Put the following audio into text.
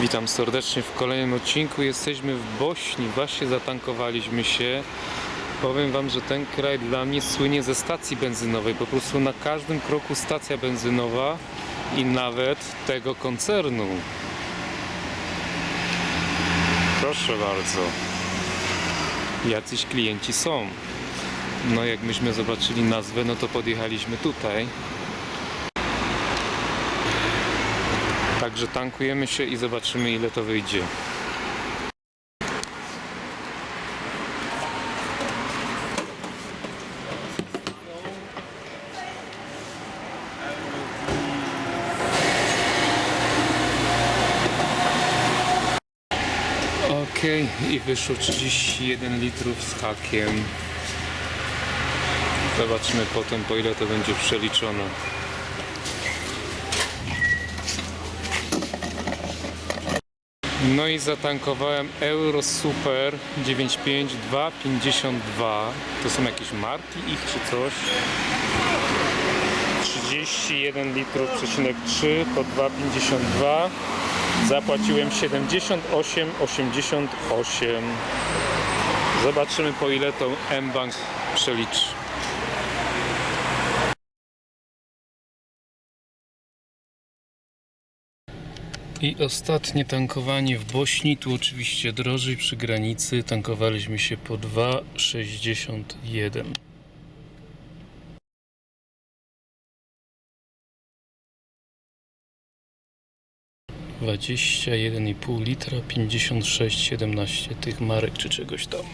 Witam serdecznie w kolejnym odcinku. Jesteśmy w Bośni, właśnie zatankowaliśmy się. Powiem Wam, że ten kraj dla mnie słynie ze stacji benzynowej. Po prostu na każdym kroku stacja benzynowa i nawet tego koncernu. Proszę bardzo. Jacyś klienci są. No jak myśmy zobaczyli nazwę, no to podjechaliśmy tutaj. Także tankujemy się i zobaczymy ile to wyjdzie. Ok, i wyszło 31 litrów z hakiem. Zobaczymy potem po ile to będzie przeliczone. No i zatankowałem Euro Super 95252. To są jakieś marki ich czy coś? 31 litrów przecinek 3 to 2,52. Zapłaciłem 78,88. Zobaczymy po ile to M-Bank przeliczy. I ostatnie tankowanie w Bośni, tu oczywiście drożej przy granicy, tankowaliśmy się po 2,61. Dwadzieścia jeden i pół litra, pięćdziesiąt sześć, siedemnaście tych marek czy czegoś tam.